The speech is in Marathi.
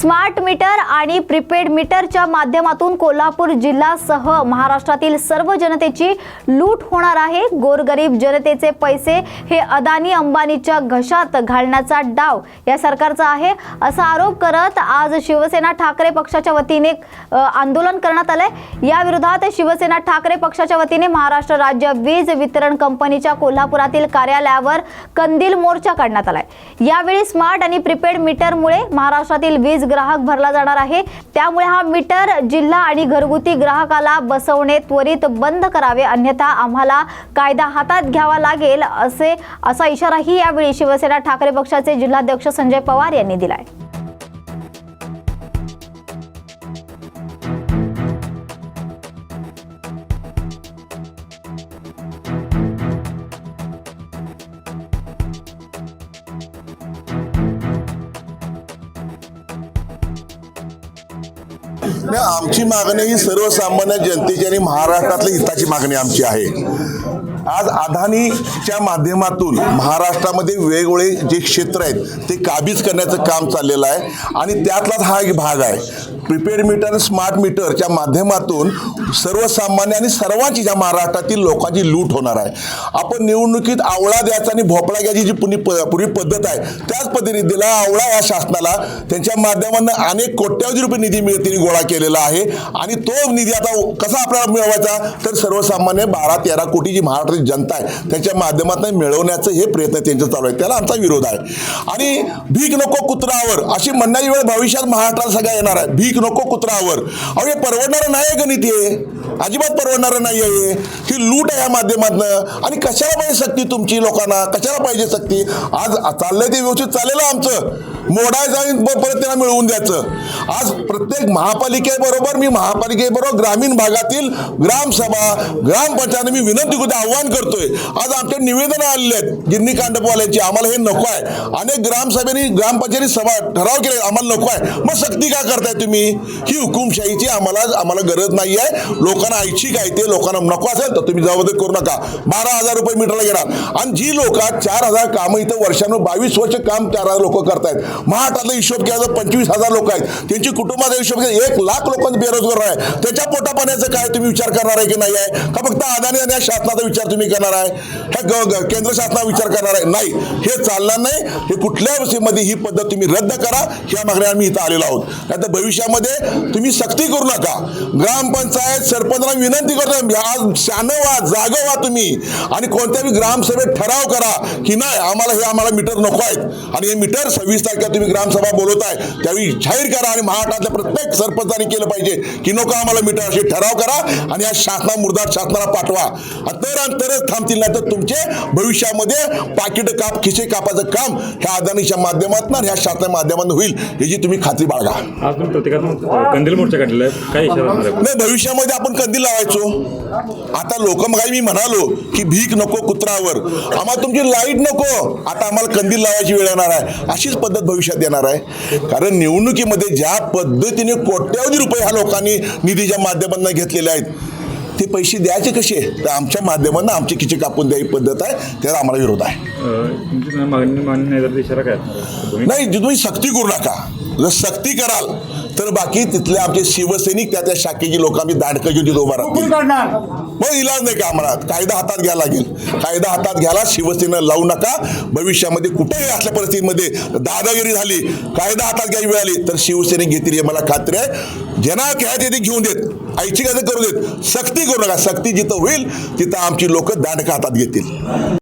स्मार्ट मीटर आणि प्रीपेड मीटरच्या माध्यमातून कोल्हापूर जिल्ह्यासह महाराष्ट्रातील सर्व जनतेची लूट होणार आहे. गोरगरीब जनतेचे पैसे हे अदानी अंबानीच्या घशात घालण्याचा डाव या सरकारचा आहे. असा आरोप करत आज शिवसेना ठाकरे पक्षाच्या वतीने आंदोलन करण्यात आलंय. या विरोधात शिवसेना ठाकरे पक्षाच्या वतीने महाराष्ट्र राज्य वीज वितरण कंपनीच्या कोल्हापुरातील कार्यालयावर कंदील मोर्चा काढण्यात आलाय. यावेळी स्मार्ट आणि प्रीपेड मीटरमुळे महाराष्ट्रातील वीज ग्राहक भरला जाणार आहे. त्यामुळे हा मीटर जिल्हा आणि घरगुती ग्राहकाला बसवणे त्वरित बंद करावे. अन्यथा आम्हाला कायदा हातात घ्यावा लागेल असे असा इशाराही यावेळी शिवसेना ठाकरे पक्षाचे जिल्हाध्यक्ष संजय पवार यांनी दिलाय. नाही आमची मागणी ही सर्वसामान्य जनतेची आणि महाराष्ट्रातल्या हिताची मागणी आमची आहे. आज अदानीच्या माध्यमातून महाराष्ट्रामध्ये वेगवेगळे जे क्षेत्र आहेत ते काबीज करण्याचं काम चाललेलं आहे आणि त्यातलाच हा एक भाग आहे. प्रिपेड मीटर आणि स्मार्ट मीटरच्या माध्यमातून सर्वसामान्य आणि सर्वांची ज्या महाराष्ट्रातील लोकांची लूट होणार आहे. आपण निवडणुकीत आवळा द्यायचा आणि भोपळा घ्यायची जी पुणी पूर्वी पद्धत आहे त्याच पद्धतीने आवळा या शासनाला त्यांच्या माध्यमातून अनेक कोट्यावधी रुपये निधी मिळते गोळा केलेला आहे. आणि तो निधी आता कसा आपल्याला मिळवायचा? तर सर्वसामान्य बारा तेरा कोटी जी महाराष्ट्राची जनता आहे त्याच्या माध्यमातून मिळवण्याचं हे प्रयत्न त्यांचं चालू आहे. त्याला आमचा विरोध आहे. आणि भीक नको कुत्रावर अशी म्हणण्याची वेळ भविष्यात महाराष्ट्रात सगळ्या येणार आहे. भीक नको कुत्रावर अहो हे परवडणारं नाही आहे गणित हे. अजिबात परवडणारं नाही आहे ही लूट आहे या माध्यमातनं. आणि कशाला पाहिजे सक्ती तुमची लोकांना? कशाला पाहिजे सक्ती आज चाललंय ते व्यवस्थित चाललेलं आमचं. मोडायचं आणि परत त्यांना मिळवून द्यायचं. आज प्रत्येक महापालिकेबरोबर मी महापालिकेबरोबर ग्रामीण भागातील ग्रामसभा ग्रामपंचायत मी विनंती करतो आव्हान करतोय. आज आमच्या निवेदन आलेले आहेत गिरणी कांडपवाल्याची. आम्हाला हे नको आहे. अनेक ग्रामसभेनी ग्रामपंचायती सभा ठराव केले आम्हाला नको आहे. मग सक्ती का करताय तुम्ही? ही हुकुमशाहीची आम्हाला आम्हाला गरज नाही आहे लोकांना ऐच्छिक आहे ते लोकांना नको असेल आता तुम्ही जबाबदारी करू नका. बारा हजार रुपये मीटरला घेणार आणि जी लोक चार हजार कामं इथं वर्षानं बावीस वर्ष काम चार हजार लोक करतायत. महाराष्ट्रातला हिशोब केला तर पंचवीस हजार लोक आहेत. त्यांची कुटुंबाचा हिशोब एक लाख लोकांचा बेरोजगार आहे. त्याच्या पोटा पाण्याचं काय तुम्ही विचार करणार आहे की नाही आहे? का फक्त अदानी आणि या शासनाचा विचार तुम्ही करणार आहे? हे ग- ग- केंद्र शासनाचा विचार करणार आहे? नाही. हे चालणार नाही. हे कुठल्या मध्ये ही पद्धत तुम्ही रद्द करा ह्या मागण्या आम्ही इथं आलेलो आहोत. नाही तर भविष्यामध्ये तुम्ही सक्ती करू नका. ग्रामपंचायत सरपंचाला विनंती करतो आज शान व्हा जागं व्हा तुम्ही. आणि कोणत्याही ग्रामसभेत ठराव करा की नाही आम्हाला हे आम्हाला मीटर नको आहेत. आणि हे मीटर सव्वीस तारखेला तुम्ही ग्रामसभा बोलवताय त्यावेळी जाहीर करा आणि महाराष्ट्रातल्या प्रत्येक सरपंचाने केलं पाहिजे की नको आम्हाला मीटर असे ठराव करा आणि या शासना मुर्दार शासनाला पाठवा. तर तरच थांबतील नाही तर तुमचे भविष्यामध्ये पाकिट काप खिसे कापाचं काम ह्या अदानीच्या माध्यमातून ह्या शासनाच्या माध्यमातून होईल याची तुम्ही खात्री बाळगा. आज तुम्ही प्रतिकात्मक कंदील मोर्चा काढलेला आहे. काय नाही भविष्यामध्ये आपण कधी लावायचो? आता लोक मग मी म्हणालो की भीक नको कुत्रावर आम्हाला तुमची लाइट नको. आता आम्हाला कंदील लावायची वेळ येणार आहे. अशीच पद्धत भविष्यात येणार आहे. कारण निवडणुकीमध्ये ज्या पद्धतीने कोट्यावधी रुपये ह्या लोकांनी निधीच्या माध्यमातून घेतलेले आहेत ते पैसे द्यायचे कसे? तर आमच्या माध्यमातून आमची किची कापून द्यायची पद्धत आहे. त्याला आम्हाला विरोध आहे. नाही तुम्ही सक्ती करू नका. जर सक्ती कराल तर बाकी तिथले आमचे शिवसैनिक त्या त्या शाखेची लोक आम्ही दांडकं घेऊन तिथं उभा राहतील मग इलाज नाही का आम्हाला? कायदा हातात घ्यायला लागेल. कायदा हातात घ्यायला शिवसेना लावू नका. भविष्यामध्ये कुठेही असल्या परिस्थितीमध्ये दादागिरी झाली कायदा हातात घ्यायची वेळ आली तर शिवसेने घेतील हे मला खात्री आहे. ज्यांना घ्यायचे ते घेऊन देत ऐच्छिक करू देत सक्ती करू नका. सक्ती जिथं होईल तिथं आमची लोक दांडकं हातात घेतील.